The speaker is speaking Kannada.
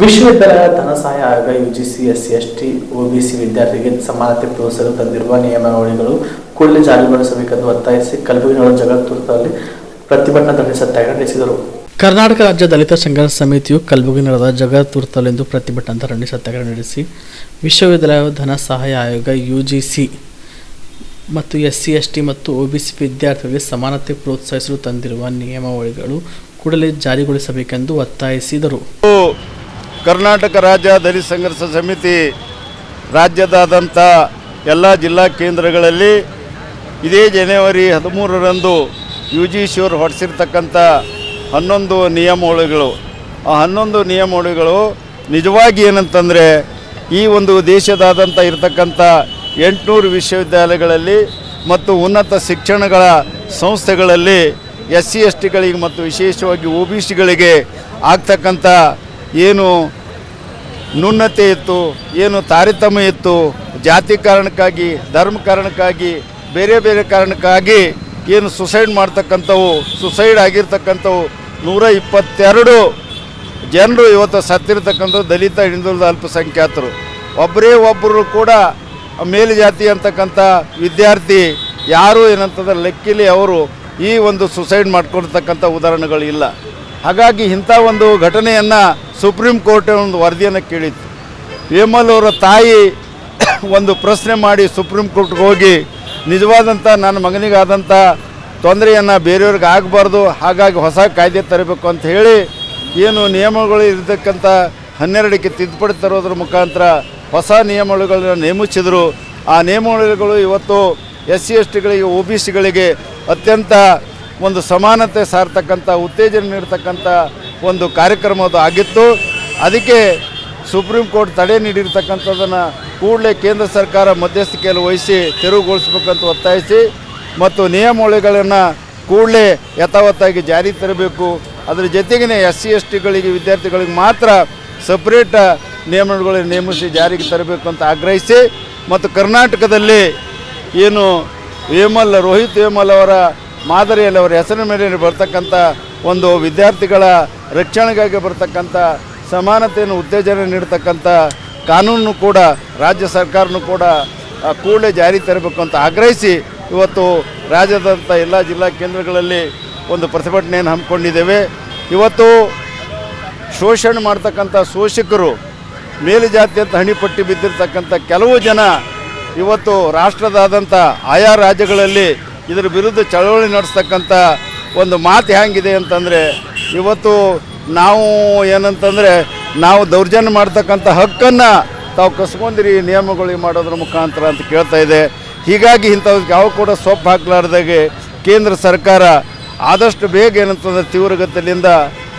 ವಿಶ್ವವಿದ್ಯಾಲಯ ಧನ ಯು ಆಯೋಗ C S C S T C ವಿದ್ಯಾರ್ಥಿಗೆ ಸಮಾನತೆ ಪ್ರೋತ್ಸಾಹಲು ತಂದಿರುವ ನಿಯಮಾವಳಿಗಳು ಕೂಡಲೇ ಜಾರಿಗೊಳಿಸಬೇಕೆಂದು ಒತ್ತಾಯಿಸಿ ಕಲಬುರಗಿ ಜಗತ್ತೂರಲ್ಲಿ ಪ್ರತಿಭಟನಾ ಧರಣಿ ಸತ್ಯಾಗ್ರಹ ನಡೆಸಿದರು ಕರ್ನಾಟಕ ರಾಜ್ಯ ದಲಿತ ಸಂಘರ್ಷ ಸಮಿತಿಯು ಕಲಬುರಗಿ ನಗರದ ಜಗತ್ತೂರ್ತಲೆಂದು ಪ್ರತಿಭಟನಾ ಧರಣಿ ಸತ್ಯಾಗ್ರಹ ನಡೆಸಿ ವಿಶ್ವವಿದ್ಯಾಲಯ ಧನ ಸಹಾಯ ಆಯೋಗ ಸಿ ಮತ್ತು ಎಸ್ ಸಿ ಎಸ್ ಟಿ ಮತ್ತು ಸಿ ವಿದ್ಯಾರ್ಥಿಗಳಿಗೆ ಸಮಾನತೆ ಪ್ರೋತ್ಸಾಹಿಸಲು ತಂದಿರುವ ನಿಯಮಾವಳಿಗಳು ಕೂಡಲೇ ಜಾರಿಗೊಳಿಸಬೇಕೆಂದು ಒತ್ತಾಯಿಸಿದರು. ಕರ್ನಾಟಕ ರಾಜ್ಯ ದಲಿತ ಸಂಘರ್ಷ ಸಮಿತಿ ರಾಜ್ಯದಾದಂಥ ಎಲ್ಲ ಜಿಲ್ಲಾ ಕೇಂದ್ರಗಳಲ್ಲಿ ಇದೇ ಜನವರಿ ಹದಿಮೂರರಂದು ಯು ಜಿ ಶಿವರು ಹೊರಡಿಸಿರ್ತಕ್ಕಂಥ ಹನ್ನೊಂದು ನಿಯಮಾವಳಿಗಳು. ಆ ಹನ್ನೊಂದು ನಿಯಮಾವಳಿಗಳು ನಿಜವಾಗಿ ಏನಂತಂದರೆ ಈ ಒಂದು ದೇಶದಾದಂಥ ಇರತಕ್ಕಂಥ ಎಂಟುನೂರು ವಿಶ್ವವಿದ್ಯಾಲಯಗಳಲ್ಲಿ ಮತ್ತು ಉನ್ನತ ಶಿಕ್ಷಣಗಳ ಸಂಸ್ಥೆಗಳಲ್ಲಿ ಎಸ್ ಸಿ ಎಸ್ ಟಿಗಳಿಗೆ ಮತ್ತು ವಿಶೇಷವಾಗಿ ಒ ಬಿ ಸಿಗಳಿಗೆ ಆಗ್ತಕ್ಕಂಥ ಏನು ನ್ಯೂನತೆ ಇತ್ತು, ಏನು ತಾರತಮ್ಯ ಇತ್ತು, ಜಾತಿ ಕಾರಣಕ್ಕಾಗಿ, ಧರ್ಮ ಕಾರಣಕ್ಕಾಗಿ, ಬೇರೆ ಬೇರೆ ಕಾರಣಕ್ಕಾಗಿ ಏನು ಸುಸೈಡ್ ಮಾಡ್ತಕ್ಕಂಥವು ಸುಸೈಡ್ ಆಗಿರ್ತಕ್ಕಂಥವು ನೂರ ಇಪ್ಪತ್ತೆರಡು ಜನರು ಇವತ್ತು ಸತ್ತಿರ್ತಕ್ಕಂಥದ್ದು ದಲಿತ, ಹಿಂದುಳಿದ ಅಲ್ಪಸಂಖ್ಯಾತರು. ಒಬ್ಬರೇ ಒಬ್ಬರು ಕೂಡ ಮೇಲ್ಜಾತಿ ಅಂತಕ್ಕಂಥ ವಿದ್ಯಾರ್ಥಿ ಯಾರು ಏನಂತಂದ್ರೆ ಲೆಕ್ಕಿಲಿ ಅವರು ಈ ಒಂದು ಸುಸೈಡ್ ಮಾಡ್ಕೊಂಡಿರ್ತಕ್ಕಂಥ ಉದಾಹರಣೆಗಳು ಇಲ್ಲ ಹಾಗಾಗಿ ಇಂಥ ಒಂದು ಘಟನೆಯನ್ನು ಸುಪ್ರೀಂ ಕೋರ್ಟ್ ಒಂದು ವರದಿಯನ್ನು ಕೇಳಿತ್ತು. ಹೇಮಲ್ ಅವರ ತಾಯಿ ಒಂದು ಪ್ರಶ್ನೆ ಮಾಡಿ ಸುಪ್ರೀಂ ಕೋರ್ಟ್ಗೆ ಹೋಗಿ ನಿಜವಾದಂಥ ನನ್ನ ಮಗನಿಗಾದಂಥ ತೊಂದರೆಯನ್ನು ಬೇರೆಯವ್ರಿಗೆ ಆಗಬಾರ್ದು, ಹಾಗಾಗಿ ಹೊಸ ಕಾಯ್ದೆ ತರಬೇಕು ಅಂತ ಹೇಳಿ ಏನು ನಿಯಮಗಳು ಇರತಕ್ಕಂಥ ಹನ್ನೆರಡಕ್ಕೆ ತಿದ್ದುಪಡಿ ತರೋದ್ರ ಮುಖಾಂತರ ಹೊಸ ನಿಯಮಗಳನ್ನು ನೇಮಿಸಿದರು. ಆ ನಿಯಮಗಳು ಇವತ್ತು ಎಸ್ ಸಿ ಎಸ್ ಟಿಗಳಿಗೆ ಒ ಬಿ ಸಿಗಳಿಗೆ ಅತ್ಯಂತ ಒಂದು ಸಮಾನತೆ ಸಾರ್ತಕ್ಕಂಥ, ಉತ್ತೇಜನ ನೀಡ್ತಕ್ಕಂಥ ಒಂದು ಕಾರ್ಯಕ್ರಮ ಅದು ಆಗಿತ್ತು. ಅದಕ್ಕೆ ಸುಪ್ರೀಂ ಕೋರ್ಟ್ ತಡೆ ನೀಡಿರ್ತಕ್ಕಂಥದ್ದನ್ನು ಕೂಡಲೇ ಕೇಂದ್ರ ಸರ್ಕಾರ ಮಧ್ಯಸ್ಥಿಕೆಯಲ್ಲಿ ವಹಿಸಿ ತೆರವುಗೊಳಿಸಬೇಕಂತ ಒತ್ತಾಯಿಸಿ ಮತ್ತು ನಿಯಮಾವಳಿಗಳನ್ನು ಕೂಡಲೇ ಯಥಾವತ್ತಾಗಿ ಜಾರಿ ತರಬೇಕು. ಅದರ ಜೊತೆಗೇ ಎಸ್ ಸಿ ಎಸ್ ಟಿಗಳಿಗೆ ವಿದ್ಯಾರ್ಥಿಗಳಿಗೆ ಮಾತ್ರ ಸಪ್ರೇಟ್ ನಿಯಮಗಳನ್ನು ನೇಮಿಸಿ ಜಾರಿಗೆ ತರಬೇಕು ಅಂತ ಆಗ್ರಹಿಸಿ ಮತ್ತು ಕರ್ನಾಟಕದಲ್ಲಿ ಏನು ವೇಮಲ್ ರೋಹಿತ್ ವೇಮಲ್ ಅವರ ಮಾದರಿಯಲ್ಲಿ ಅವರ ಹೆಸರಿನ ಮೇಲೆ ಬರ್ತಕ್ಕಂಥ ಒಂದು ವಿದ್ಯಾರ್ಥಿಗಳ ರಕ್ಷಣೆಗಾಗಿ ಬರ್ತಕ್ಕಂಥ ಸಮಾನತೆಯನ್ನು ಉತ್ತೇಜನ ನೀಡತಕ್ಕಂಥ ಕಾನೂನು ಕೂಡ ರಾಜ್ಯ ಸರ್ಕಾರನೂ ಕೂಡ ಕೂಡಲೇ ಜಾರಿ ತರಬೇಕು ಅಂತ ಆಗ್ರಹಿಸಿ ಇವತ್ತು ರಾಜ್ಯದಂಥ ಎಲ್ಲ ಜಿಲ್ಲಾ ಕೇಂದ್ರಗಳಲ್ಲಿ ಒಂದು ಪ್ರತಿಭಟನೆಯನ್ನು ಹಮ್ಮಿಕೊಂಡಿದ್ದೇವೆ. ಇವತ್ತು ಶೋಷಣೆ ಮಾಡ್ತಕ್ಕಂಥ ಶೋಷಕರು ಮೇಲುಜಾತಿ ಅಂತ ಹಣಿಪಟ್ಟಿ ಬಿದ್ದಿರ್ತಕ್ಕಂಥ ಕೆಲವು ಜನ ಇವತ್ತು ರಾಷ್ಟ್ರದಾದಂಥ ಆಯಾ ರಾಜ್ಯಗಳಲ್ಲಿ ಇದರ ವಿರುದ್ಧ ಚಳವಳಿ ನಡೆಸ್ತಕ್ಕಂಥ ಒಂದು ಮಾತು ಹೆಂಗಿದೆ ಅಂತಂದರೆ, ಇವತ್ತು ನಾವು ಏನಂತಂದರೆ, ನಾವು ದೌರ್ಜನ್ಯ ಮಾಡ್ತಕ್ಕಂಥ ಹಕ್ಕನ್ನು ತಾವು ಕಸ್ಕೊಂಡಿರಿ ನಿಯಮಗಳು ಮಾಡೋದ್ರ ಮುಖಾಂತರ ಅಂತ ಕೇಳ್ತಾ ಇದೆ. ಹೀಗಾಗಿ ಇಂಥವ್ರಿಗೆ ಯಾವ ಕೂಡ ಸೊಪ್ಪು ಹಾಕಲಾರ್ದಾಗೆ ಕೇಂದ್ರ ಸರ್ಕಾರ ಆದಷ್ಟು ಬೇಗ ಏನಂತಂದ್ರೆ ತೀವ್ರಗತಿಯಿಂದ